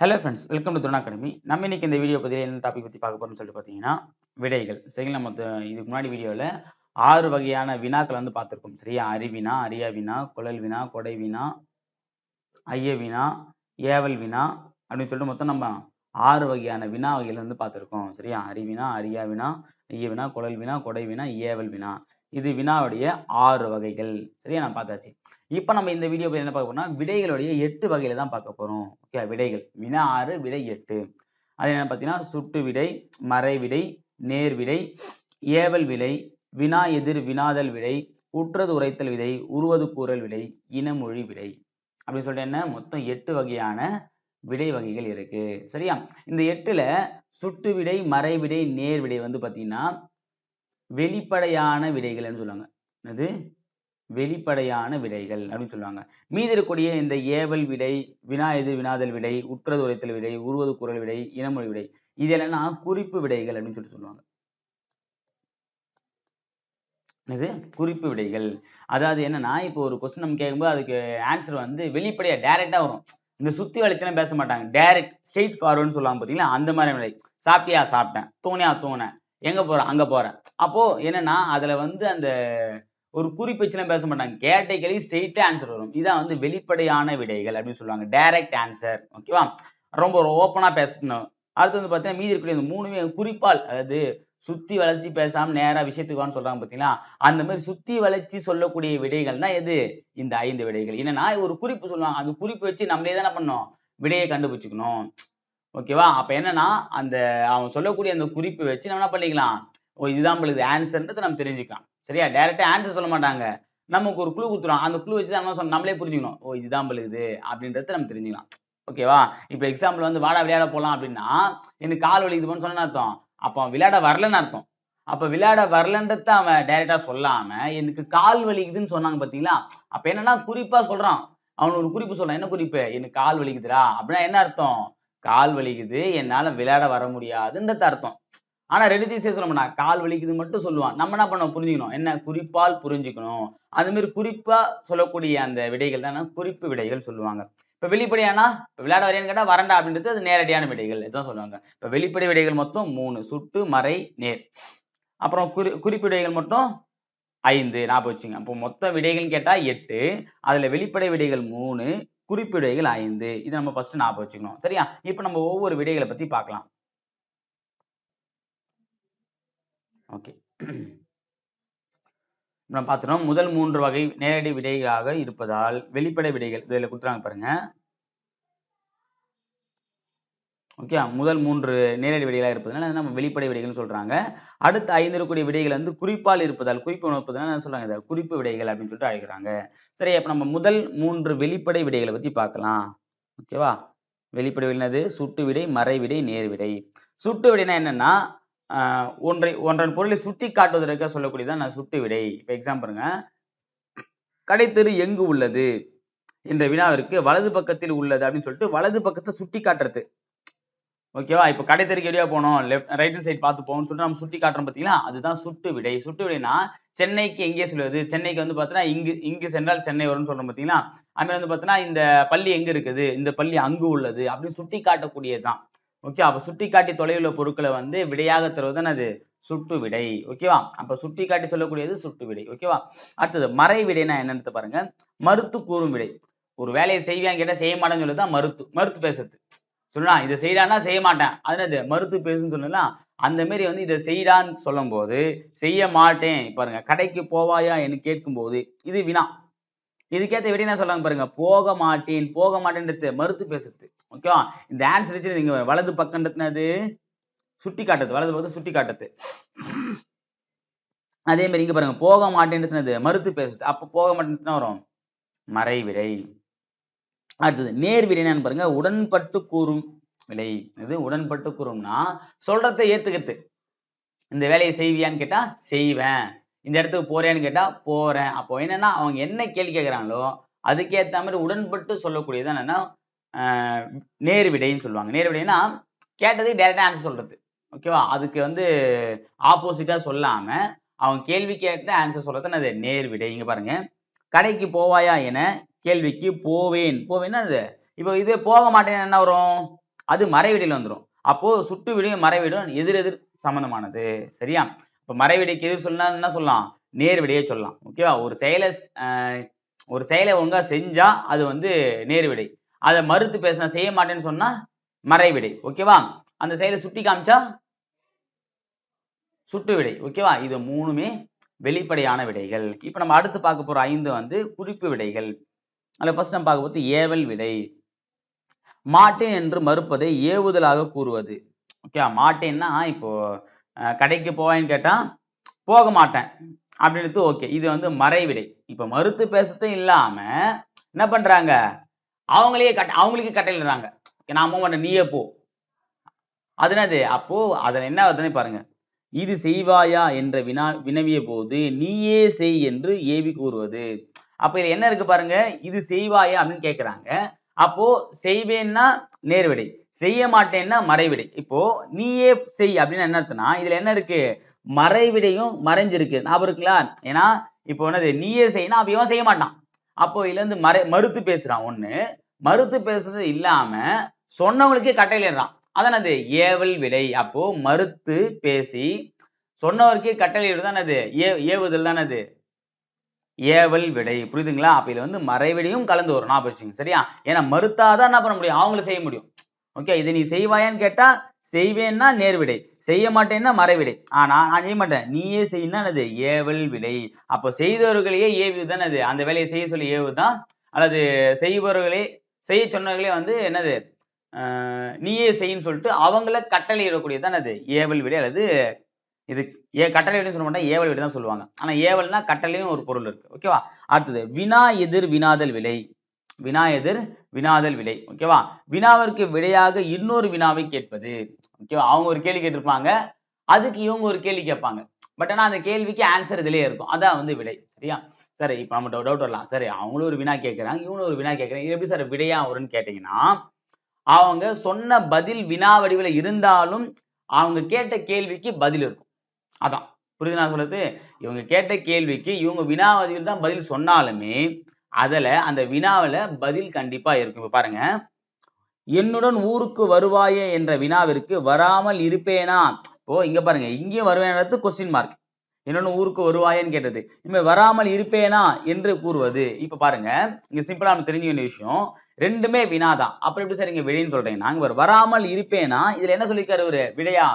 Hello friends welcome to துணா academy நம்ம இன்னைக்கு இந்த வீடியோ பற்றி என்ன டாபிக் பற்றி பார்க்க போகிறோம்னு சொல்லிட்டு பார்த்தீங்கன்னா விடைகள். சரிங்களா? நம்ம இதுக்கு முன்னாடி வீடியோவில் ஆறு வகையான வினாக்கள் வந்து பார்த்துருக்கோம். சரியா? அறிவினா அரியா வினா குழல் வினா கொடை வினா ஐய வினா ஏவல் வினா அப்படின்னு சொல்லிட்டு மொத்தம் நம்ம ஆறு வகையான வினா வகைகள் வந்து பார்த்துருக்கோம். சரியா? அறிவினா அரியா வினா ஐய வினா குழல் வினா கொடை வினா ஏவல் வினா. இது வினாவுடைய ஆறு வகைகள். சரியா? நான் பார்த்தாச்சு. இப்போ நம்ம இந்த வீடியோ என்ன பார்க்க போறோம்னா விடைகளுடைய எட்டு வகையில தான் பார்க்க போறோம். ஓகே விடைகள். வினா ஆறு விடை எட்டு. அது என்ன பார்த்தீங்கன்னா சுட்டு விடை மறை விடை நேர் விடை ஏவல் விடை வினா எதிர் வினாதல் விடை உற்றது உரைத்தல் விடை உருவது கூறல் விடை இனமொழி விடை. அப்படின்னு சொல்லிட்டு என்ன? மொத்தம் எட்டு வகையான விடை வகைகள் இருக்கு. சரியா? இந்த எட்டுல சுட்டு விடை மறை விடை நேர் விடை வந்து பார்த்தீங்கன்னா வெளிப்படையான விடைகள்னு சொல்லுவாங்க. அது வெளிப்படையான விடைகள் அப்படின்னு சொல்லுவாங்க. மீதி இருக்கக்கூடிய இந்த ஏவல் விடை வினா எதிர் வினாதல் விடை உற்றது உரைத்தல் விடை உருவது குரல் விடை இனமொழி விடை இது என்னன்னா குறிப்பு விடைகள் அப்படின்னு சொல்லிட்டு சொல்லுவாங்க. இது குறிப்பு விடைகள். அதாவது என்னன்னா இப்போ ஒரு கொஸ்டின் நம்ம கேட்கும்போது அதுக்கு ஆன்சர் வந்து வெளிப்படையா டைரக்டா வரும். இந்த சுத்தி வளைச்செல்லாம் பேச மாட்டாங்க. டைரக்ட் ஸ்ட்ரெயிட் ஃபார்வர்டுன்னு சொல்லுவாங்க பாத்தீங்களா? அந்த மாதிரி விடை. சாப்பிட்டியா? சாப்பிட்டேன். தோணியா? தோனேன் எங்க போறேன் அங்க போறேன். அப்போ என்னன்னா அதுல வந்து அந்த ஒரு குறிப்பச்சுலாம் பேச மாட்டாங்க. கேட்ட கேள்வி ஆன்சர் வரும். இதான் வந்து வெளிப்படையான விடைகள் அப்படின்னு சொல்லுவாங்க. டைரக்ட் ஆன்சர் ஓகேவா ரொம்ப ஒரு ஓப்பனா பேசணும். அடுத்து வந்து பார்த்தீங்கன்னா மீதி இருக்கக்கூடிய இந்த மூணுமே குறிப்பால் அதாவது சுத்தி வளர்ச்சி பேசாம நேரா விஷயத்துக்குவான்னு சொல்றாங்க பாத்தீங்களா? அந்த மாதிரி சுத்தி வளர்ச்சி சொல்லக்கூடிய விடைகள் தான் எது இந்த ஐந்து விடைகள். என்னன்னா ஒரு குறிப்பு சொல்லுவாங்க. அந்த குறிப்பு வச்சு நம்மளே தானே பண்ணோம் விடையை கண்டுபிடிச்சிக்கணும். ஓகேவா? அப்போ என்னன்னா அந்த அவன் சொல்லக்கூடிய அந்த குறிப்பு வச்சு நம்ம என்ன பண்ணிக்கலாம்? ஓ இதுதான் பழுது ஆன்சர்ன்றது நம்ம தெரிஞ்சுக்கலாம். சரியா? டேரெக்டாக ஆன்சர் சொல்ல மாட்டாங்க. நமக்கு ஒரு குழு கொடுத்துரும். அந்த குழு வச்சு தான் நம்ம சொன்ன- நம்மளே புரிஞ்சுக்கணும். ஓ இதுதான் பழுகுது அப்படின்றத நம்ம தெரிஞ்சுக்கலாம். ஓகேவா? இப்போ எக்ஸாம்பிள் வந்து வாடா விளையாட போகலாம் அப்படின்னா எனக்கு கால் வலிக்குதுன்னு சொன்ன அர்த்தம். அப்போ அவன் விளையாட வரலன்னு அர்த்தம். அப்போ விளையாட வரலன்றத அவன் டேரெக்டாக சொல்லாமல் எனக்கு கால் வலிக்குதுன்னு சொன்னாங்க பார்த்தீங்களா அப்போ என்னன்னா குறிப்பாக சொல்கிறான் அவன் ஒரு குறிப்பு சொல்கிறான் என்ன குறிப்பு? எனக்கு கால் வலிக்குதுடா அப்படின்னா என்ன அர்த்தம்? கால் வலிக்குது என்னால விளையாட வர முடியாதுன்றது அர்த்தம். ஆனா ரெண்டு திசையை சொல்ல கால் வலிக்குது மட்டும் சொல்லுவான். நம்ம என்ன பண்ண புரிஞ்சுக்கணும். என்ன? குறிப்பால் புரிஞ்சுக்கணும். அது குறிப்பாக குறிப்பா சொல்லக்கூடிய அந்த விடைகள் தான் குறிப்பு விடைகள் சொல்லுவாங்க. இப்ப வெளிப்படையானா விளையாட வரையான்னு கேட்டா வரண்டா அப்படின்றது அது நேரடியான விடைகள். இதுதான் சொல்லுவாங்க. இப்ப வெளிப்படை விடைகள் மொத்தம் மூணு. சுட்டு மறை நேர். அப்புறம் குறி குறிப்பு விடைகள் மட்டும் ஐந்து. ஞாபகம் வச்சுங்க. அப்போ மொத்த விடைகள்னு கேட்டா எட்டு. அதுல வெளிப்படை விடைகள் மூணு. குறிப்பு விடைகள் ஐந்து. இது நம்ம ஃபர்ஸ்ட் ஞாபகம் வச்சுக்கணும். சரியா? இப்போ நம்ம ஒவ்வொரு விடைகளை பத்தி பார்க்கலாம். ஓகே நம்ம பார்த்துட்டோம். முதல் மூன்று வகை நேரடி விடைகளாக இருப்பதால் வெளிப்படை விடைகள் இதில் கொடுத்துறாங்க பாருங்க. ஓகே முதல் மூன்று நேரடி விடைகளாக இருப்பதனால நம்ம வெளிப்படை விடைகள்னு சொல்கிறாங்க அடுத்த ஐந்து இருக்கக்கூடிய விடைகள் வந்து குறிப்பால் இருப்பதால் குறிப்பு உணர்ப்பதனால என்ன சொல்கிறாங்க இதை குறிப்பு விடைகள் அப்படின்னு சொல்லிட்டு அழைக்கிறாங்க. சரி அப்போ நம்ம முதல் மூன்று வெளிப்படை விடைகளை பற்றி பார்க்கலாம். ஓகேவா வெளிப்படை விடை என்னது சுட்டு விடை மறை விடை நேர் விடை. சுட்டு விடைனா என்னென்னா ஒன்றை ஒன்றன் பொருளை சுட்டி காட்டுவதற்காக சொல்லக்கூடியதான் நான் சுட்டு விடை. இப்போ எக்ஸாம் பாருங்க. கடைத்தெரு எங்கு உள்ளது? என்ற வினாவிற்கு வலது பக்கத்தில் உள்ளது அப்படின்னு சொல்லிட்டு வலது பக்கத்தை சுட்டி காட்டுறது. ஓகேவா? இப்போ கடை கடைத்தெருக்கு வெளியே போனோம் லெஃப்ட் ரைட் ஹேண்ட் சைடு பார்த்து போகணும்னு சொல்லிட்டு நம்ம சுட்டி காட்டுறோம் பார்த்தீங்களா அதுதான் சுட்டு விடை. சுட்டு விடைனா சென்னைக்கு எங்கே செல்வது? சென்னைக்கு வந்து பார்த்தீங்கன்னா இங்கு இங்கு சென்றால் சென்னை வரும்னு சொல்றோம் பார்த்தீங்களா அதுமாதிரி வந்து பார்த்தீங்கன்னா இந்த பள்ளி எங்க இருக்குது? இந்த பள்ளி அங்கு உள்ளது அப்படின்னு சுட்டி காட்டக்கூடியதுதான். ஓகே அப்ப சுட்டி காட்டி தொலைவுள்ள பொருட்களை வந்து விடையாக தருவதுன்னு அது சுட்டு விடை. ஓகேவா? அப்ப சுட்டி காட்டி சொல்லக்கூடியது சுட்டு விடை. ஓகேவா? அடுத்தது மறை விடைனா என்னன்னு பாருங்க. மறுத்து கூறும் விடை. ஒரு வேலையை செய்வியான்னு கேட்டா செய்ய மாட்டேன்னு சொல்லி தான் மறுத்து. மறுத்து பேசுறது. சொல்லலாம் இதை செய்யறான்னா செய்ய மாட்டேன். அது மறுத்து பேசுன்னு சொல்லலாம் அந்த மாதிரி வந்து இதை செய்டான்னு சொல்லும் போது செய்ய மாட்டேன். பாருங்க கடைக்கு போவாயா என்று கேட்கும்போது இது வினா. இதுக்கேத்த விட என்ன சொல்றாங்க பாருங்க போக மாட்டேன் போக மாட்டேன்றது மறுத்து பேசுறது. ஓகேவா? இந்த ஆன்சர் வச்சு நீங்க வலது பக்கம்ன்றது சுட்டி காட்டுறது வலது பக்கத்தை சுட்டி காட்டுறது. அதே மாதிரி இங்க பாருங்க போக மாட்டேன்றது மறுத்து பேசுது அப்ப போக மாட்டேன்னு வரும்? மறைவிடை. அடுத்தது நேர் விடைன்னு பாருங்க உடன்பட்டு கூறும் விலை. இது உடன்பட்டு கூறும்னா சொல்றத ஏத்துக்கிறது. இந்த வேலையை செய்வியான்னு கேட்டா செய்வேன். இந்த இடத்துக்கு போறேன்னு கேட்டா போறேன். அப்போ என்னன்னா அவங்க என்ன கேள்வி கேட்குறாங்களோ அதுக்கேத்த மாதிரி உடன்பட்டு சொல்லக்கூடியது என்னன்னா நேர்விடைன்னு நேர் விடைன்னு சொல்லுவாங்க. நேர் விடைன்னா கேட்டதுக்கு டேரெக்டாக ஆன்சர் சொல்றது. ஓகேவா அதுக்கு வந்து ஆப்போசிட்டா சொல்லாம அவங்க கேள்வி கேட்ட ஆன்சர் சொல்றது அது நேர் விடை இங்க பாருங்க. கடைக்கு போவாயா என கேள்விக்கு போவேன். போவேன்னா அது? இப்போ இது போக மாட்டேன்னு என்ன வரும்? அது மறைவிடையில வந்துடும் அப்போ சுட்டு விடையும் மறைவிடும் எதிர் எதிர் சம்பந்தமானது. சரியா? இப்ப மறைவிடைக்கு எதிர் சொன்னா என்ன சொல்லலாம்? நேர்விடையே சொல்லலாம். ஓகேவா ஒரு செயலை ஒரு செயலை ஒழுங்காக செஞ்சா அது வந்து நேர்விடை. அதை மறுத்து பேசினா செய்ய மாட்டேன்னு சொன்னா மறைவிடை. ஓகேவா அந்த செயலை சுட்டி காமிச்சா சுட்டு விடை. ஓகேவா இது மூணுமே வெளிப்படையான விடைகள். இப்போ நம்ம அடுத்து பார்க்க போற ஐந்து வந்து குறிப்பு விடைகள். அதில் ஃபர்ஸ்ட் நம்ம பார்க்க போது ஏவல் விடை. மாட்டேன் என்று மறுப்பதை ஏவுதலாக கூறுவது. ஓகே மாட்டேன்னா இப்போ கடைக்கு போவேன்னு கேட்டா போக மாட்டேன். அப்படின்றது ஓகே இது வந்து மறைவிடை இப்போ மறுத்து பேசத்தும் இல்லாம என்ன பண்றாங்க? அவங்களே கட்ட அவங்களுக்கே கட்டளையிடுறாங்க. "Okay, நான் போக மாட்டேன் நீயே போ. அது என்னது? அப்போ அதுல என்ன வருதுன்னு பாருங்க. இது செய்வாயா என்ற வினா வினவிய போது நீயே செய் என்று ஏவி கூறுவது. அப்போ இதுல என்ன இருக்கு பாருங்க? இது செய்வாயா அப்படின்னு கேட்குறாங்க அப்போ செய்வேன்னா நேர்விடை செய்ய மாட்டேன்னா மறைவிடை. இப்போ நீயே செய் அப்படின்னு என்ன அர்த்தம்னா இதுல என்ன இருக்கு? மறைவிடையும் மறைஞ்சிருக்கு. ஞாபகம் இருக்குங்களா? ஏன்னா இப்போ என்னது? நீயே செய்யினா அப்ப இவன் செய்ய மாட்டான். அப்போ இதுல இருந்து மறை மறுத்து பேசுறான் ஒண்ணு. மறுத்து பேசுறது இல்லாம சொன்னவங்களுக்கே கட்டளையிடுறான் அதான் அது ஏவல் விடை. அப்போ மறுத்து பேசி சொன்னவருக்கே கட்டளையிடுறது தான் அது ஏ ஏவுதல் தானே அது ஏவல் விடை. புரியுதுங்களா? அப்போ இதில் வந்து மறைவிடையும் கலந்து வரும். நான் வச்சுங்க சரியா? ஏன்னா மறுத்தாதான் என்ன பண்ண முடியும்? அவங்களும் செய்ய முடியும். ஓகே இதை நீ செய்வாயான்னு கேட்டால் செய்வேன்னா நேர்விடை செய்ய மாட்டேன்னா மறைவிடை ஆனால் நான் செய்ய மாட்டேன். நீயே செய்யினா அது ஏவல் விடை. அப்போ செய்தவர்களையே ஏவுது தானே அது அந்த வேலையை செய்ய சொல்லி ஏவுதான் அல்லது செய்பவர்களே செய்ய சொன்னவர்களே வந்து என்னது? ஆஹ் நீயே செய்யின்னு சொல்லிட்டு அவங்கள கட்டளையிடக்கூடியது தான் அது ஏவல் விடை அல்லது இது ஏ கட்டளை வீடுன்னு சொல்ல மாட்டேன் ஏவல் வீடு தான் சொல்லுவாங்க. ஆனா ஏவல்னா கட்டளையும் ஒரு பொருள் இருக்கு. ஓகேவா அடுத்தது வினா எதிர் வினாதல் விலை. வினா எதிர் வினாதல் விலை. ஓகேவா வினாவிற்கு விடையாக இன்னொரு வினாவை கேட்பது. ஓகேவா அவங்க ஒரு கேள்வி கேட்டிருப்பாங்க. அதுக்கு இவங்க ஒரு கேள்வி கேட்பாங்க. பட் ஆனா அந்த கேள்விக்கு ஆன்சர் இதுலயே இருக்கும். அதான் வந்து விடை. சரியா? சரி இப்போ நம்ம டவுட் வரலாம். சரி அவங்களும் ஒரு வினா கேட்கறாங்க இவங்களும் ஒரு வினா கேட்குறாங்க. இது எப்படி சார் விடையா வரும்னு கேட்டீங்கன்னா அவங்க சொன்ன பதில் வினா வடிவில் இருந்தாலும் அவங்க கேட்ட கேள்விக்கு பதில் இருக்கும். அதான். புரியுது நான் சொல்றது? இவங்க கேட்ட கேள்விக்கு இவங்க வினாவதியில் தான் பதில் சொன்னாலுமே அதுல அந்த வினாவுல பதில் கண்டிப்பா இருக்கும். இப்போ பாருங்க. என்னுடன் ஊருக்கு வருவாயே என்ற வினாவிற்கு வராமல் இருப்பேனா? ஓ இங்க பாருங்க. இங்கேயும் வருவேன்றது கொஸ்டின் மார்க் என்னென்ன ஊருக்கு வருவாயேன்னு கேட்டது. இனிமேல் வராமல் இருப்பேனா? என்று கூறுவது. இப்ப பாருங்க. இங்க சிம்பிளாக நம்ம தெரிஞ்ச வேண்டிய விஷயம். ரெண்டுமே வினா தான் அப்புறம் எப்படி சார் இங்கே விடைன்னு சொல்கிறீங்க நாங்கள் வராமல் இருப்பேனா? இதுல என்ன சொல்லியிருக்காரு ஒரு விடையா?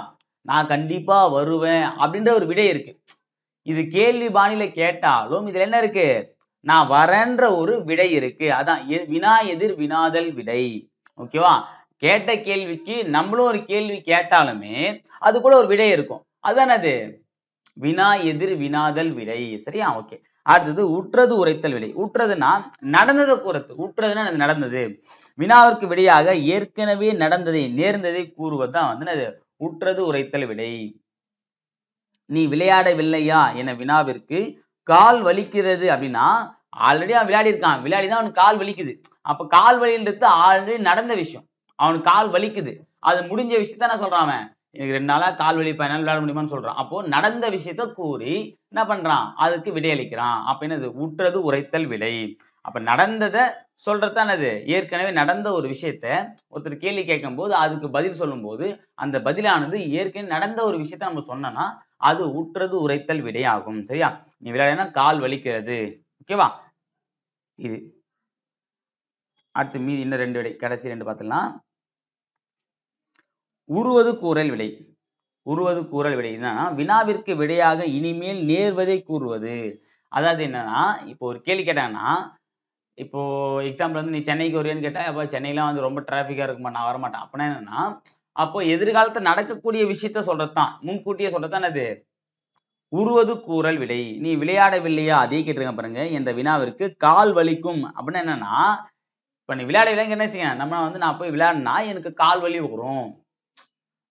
நான் கண்டிப்பா வருவேன் அப்படின்ற ஒரு விடை இருக்கு. இது கேள்வி பாணியில கேட்டாலும் இதுல என்ன இருக்கு? நான் வரேன்ற ஒரு விடை இருக்கு. அதான் வினா எதிர் வினாதல் விடை. ஓகேவா கேட்ட கேள்விக்கு நம்மளும் ஒரு கேள்வி கேட்டாலுமே அதுக்குள்ள ஒரு விடை இருக்கும். அதானே அது வினா எதிர் வினாதல் விடை. சரியா? ஓகே அடுத்தது உற்றது உரைத்தல் விடை. உற்றதுன்னா நடந்ததை கூறது. உற்றதுன்னா அது நடந்தது. வினாவிற்கு விடையாக ஏற்கனவே நடந்ததை நேர்ந்ததை கூறுவதுதான் வந்து கூற்றது உரைத்தல் விடை நீ விளையாடவில்லையா? என வினாவிற்கு கால் வலிக்கிறது அப்படின்னா ஆல்ரெடி அவன் விளையாடி இருக்கான் விளையாடி தான் அவனுக்கு கால் வலிக்குது. அப்ப கால் வலின்றது ஆல்ரெடி நடந்த விஷயம். அவனுக்கு கால் வலிக்குது. அது முடிஞ்ச விஷயத்த நான் சொல்றான் அவன்? எனக்கு ரெண்டு நாளா கால் வலி பதினால விளையாட முடியுமான்னு சொல்றான். அப்போ நடந்த விஷயத்த கூறி என்ன பண்றான்? அதுக்கு விடையளிக்கிறான். அப்ப என்னது? உற்றது உரைத்தல் விடை அப்ப நடந்ததை சொல்றதுதான் அது ஏற்கனவே நடந்த ஒரு விஷயத்த ஒருத்தர் கேள்வி கேட்கும் போது அதுக்கு பதில் சொல்லும்போது அந்த பதிலானது ஏற்கனவே நடந்த ஒரு விஷயத்த நம்ம சொன்னோம்னா அது உற்றது உரைத்தல் விடையாகும். சரியா? நீ விளையாடினா கால் வலிக்கிறது. ஓகேவா இது. அடுத்து மீதி இன்னும் ரெண்டு விடை. கடைசி ரெண்டு பார்த்துலாம் உருவது கூறல் விடை. உருவது கூறல் விடை. என்னன்னா வினாவிற்கு விடையாக இனிமேல் நேர்வதை கூறுவது. அதாவது என்னன்னா இப்போ ஒரு கேள்வி கேட்டாங்கன்னா இப்போ எக்ஸாம்பிள் வந்து நீ சென்னைக்கு வருவேன்னு கேட்டால் அப்போ சென்னையிலாம் வந்து ரொம்ப டிராஃபிக்கா இருக்குமா நான் வரமாட்டேன். அப்படின்னா என்னன்னா அப்போ எதிர்காலத்துல நடக்கக்கூடிய விஷயத்த சொல்றதுதான். முன்கூட்டியே சொல்றதுதான் அது உருவது கூறல் விலை நீ விளையாடவில்லையா? அதே கேட்டிருக்க பாருங்க என்ற வினாவிற்கு கால் வலிக்கும். அப்படின்னு என்னன்னா இப்போ நீ விளையாடவில்லைன்னு என்ன வச்சுக்கங்க நம்ம வந்து நான் போய் விளையாடினா எனக்கு கால் வலி வரும்.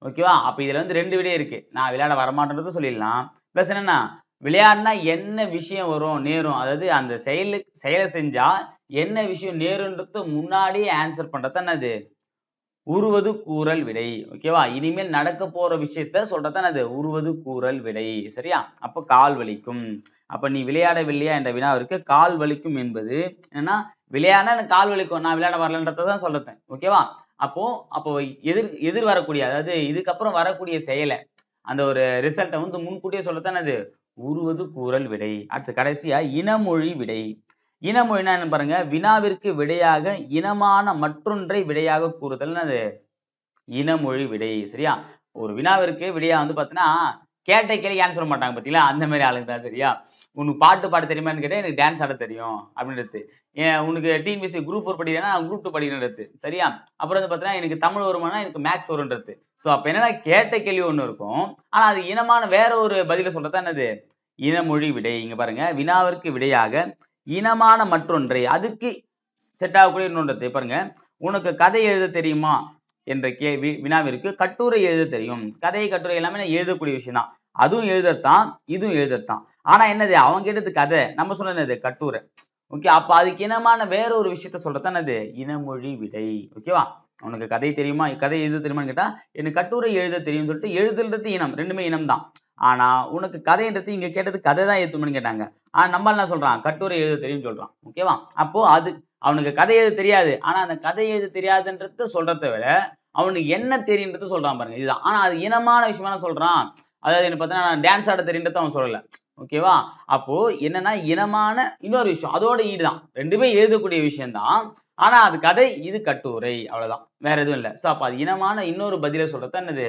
ஓகேவா? அப்போ இதுல வந்து ரெண்டு விடையே இருக்கு. நான் விளையாட வரமாட்டேன்றது சொல்லிடலாம். ப்ளஸ் என்னன்னா விளையாடினா என்ன விஷயம் வரும்? நேரும். அதாவது அந்த செயலு செயலை செஞ்சா என்ன விஷயம் நேருன்றது முன்னாடியே ஆன்சர் பண்றது என்னது உருவது கூறல் விடை. ஓகேவா இனிமேல் நடக்க போற விஷயத்த சொல்றதான் அது? உருவது கூறல் விடை. சரியா? அப்ப கால் வலிக்கும். அப்ப நீ விளையாடவில்லையா என்ற வினாவிற்கு கால் வலிக்கும் என்பது என்னன்னா விளையாட எனக்கு கால் வலிக்கும். நான் விளையாட வரலன்றதான் சொல்றேன் ஓகேவா அப்போ அப்போ எதிர் எதிர் வரக்கூடிய அதாவது இதுக்கப்புறம் வரக்கூடிய செயலை அந்த ஒரு ரிசல்ட்டை வந்து முன்கூட்டியே சொல்லத்தானே அது? உருவது கூறல் விடை. அடுத்து கடைசியா இனமொழி விடை. இனமொழினா என்ன பாருங்க வினாவிற்கு விடையாக இனமான மற்றொன்றை விடையாக கூறுதல் அது இனமொழி விடை சரியா? ஒரு வினாவிற்கு விடையா வந்து பார்த்தீங்கன்னா கேட்ட கேள்வி ஆன்சர் சொல்ல மாட்டாங்க பார்த்தீங்களா அந்த மாதிரி ஆளுங்க தான் சரியா? உனக்கு பாட்டு பாட தெரியுமான்னு கேட்டால் எனக்கு டான்ஸ் ஆட தெரியும் அப்படின்றது ஏன் உனக்கு டிஎன்பிசி குரூப் ஃபோர் படிக்கிறேன்னா குரூப் டூ படிக்கிறது சரியா? அப்புறம் வந்து பார்த்தீங்கன்னா எனக்கு தமிழ் வருமானா எனக்கு மேக்ஸ் வரும்ன்றது ஸோ அப்போ என்னன்னா கேட்ட கேள்வி ஒன்று இருக்கும். ஆனால் அது இனமான வேற ஒரு பதில சொல்றது என்னது? இனமொழி விடை. இங்க பாருங்க வினாவிற்கு விடையாக இனமான மற்றொன்றை அதுக்கு செட் ஆகக்கூடிய இன்னொன்றது பாருங்க. உனக்கு கதை எழுத தெரியுமா? என்ற கேள்வி வினாவிற்கு கட்டுரை எழுத தெரியும். கதை கட்டுரை எல்லாமே நான் எழுதக்கூடிய விஷயம் தான் அதுவும் எழுதத்தான் இதுவும் எழுதத்தான். ஆனா என்னது அவங்க கேட்டது கதை. நம்ம சொன்னது என்னது கட்டுரை. ஓகே அப்ப அதுக்கு இனமான வேற ஒரு விஷயத்த சொல்றது அது இனமொழி விடை. ஓகேவா? உனக்கு கதை தெரியுமா? கதை எழுத தெரியுமான்னு கேட்டா எனக்கு கட்டுரை எழுத தெரியும்னு சொல்லிட்டு எழுதுன்றது இனம். ரெண்டுமே இனம் தான் ஆனா உனக்கு கதைன்றது இங்க கேட்டது கதை தான் ஏத்துமன்னு கேட்டாங்க. ஆனா நம்ம என்ன சொல்றான்? கட்டுரை எழுத தெரியும்னு சொல்றான். ஓகேவா? அப்போ அது அவனுக்கு கதை எழுத தெரியாது. ஆனால் அந்த கதை எழுத தெரியாதுன்றத சொல்கிறத விட அவனுக்கு என்ன தெரியுன்றது சொல்கிறான் பாருங்க. இதுதான். ஆனால் அது இனமான விஷயமான சொல்கிறான் அதாவது என்ன பார்த்தா டான்ஸ் ஆட தெரியுன்றது அவன் சொல்லலை. ஓகேவா அப்போது என்னன்னா இனமான இன்னொரு விஷயம். அதோட ஈடு தான் ரெண்டுமே எழுதக்கூடிய விஷயம் தான் அது கதை இது கட்டுரை. அவ்வளோதான் வேற எதுவும் இல்லை. ஸோ அப்போ அது இனமான இன்னொரு பதிலை சொல்கிறது என்னது?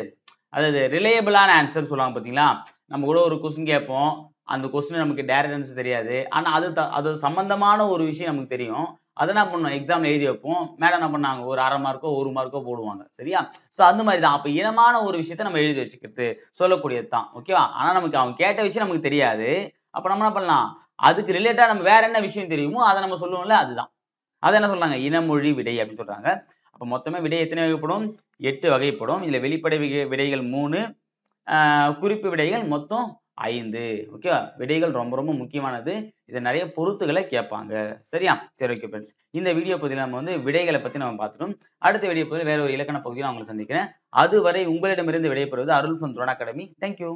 அதாவது ரிலேயபிளான ஆன்சர் சொல்லுவாங்க பார்த்தீங்களா நம்ம கூட ஒரு கொஸ்டின் கேட்போம். அந்த கொஸ்டின் நமக்கு டேரக்ட் ஆன்சர் தெரியாது. ஆனால் அது த- அது சம்மந்தமான ஒரு விஷயம் நமக்கு தெரியும். அதை என்ன பண்ணோம் எக்ஸாம்ல எழுதி வைப்போம். மேடம் என்ன பண்ணாங்க? ஒரு அரை மார்க்கோ ஒரு மார்க்கோ போடுவாங்க. சரியா? ஸோ அந்த மாதிரி தான் அப்போ இனமான ஒரு விஷயத்த நம்ம எழுதி வச்சுக்கிறது சொல்லக்கூடியது தான் ஓகேவா ஆனால் நமக்கு அவங்க கேட்ட விஷயம் நமக்கு தெரியாது. அப்போ நம்ம என்ன பண்ணலாம்? அதுக்கு ரிலேட்டாக நம்ம வேற என்ன விஷயம் தெரியுமோ அதை நம்ம சொல்லுவோம்ல அதுதான். அதை என்ன சொல்றாங்க? இனமொழி விடை அப்படின்னு சொல்றாங்க. அப்போ மொத்தமே விடை எத்தனை வகைப்படும்? எட்டு வகைப்படும். இதில் வெளிப்படை விடைகள் மூணு. குறிப்பு விடைகள் மொத்தம் ஐந்து. ஓகே விடைகள் ரொம்ப ரொம்ப முக்கியமானது. இதை நிறைய பொருத்துகளை கேட்பாங்க. சரியா? சரி ஓகே ஃப்ரெண்ட்ஸ் இந்த வீடியோ பகுதியில் நம்ம வந்து விடைகளை பத்தி நம்ம பார்த்துட்டோம். அடுத்த வீடியோ பகுதியில் வேற ஒரு இலக்கண பகுதியில் நான் உங்களை சந்திக்கிறேன். அதுவரை உங்களிடமிருந்து விடைபெறுவது அருள் ஃபன் துரோன் அகாடமி தேங்க்யூ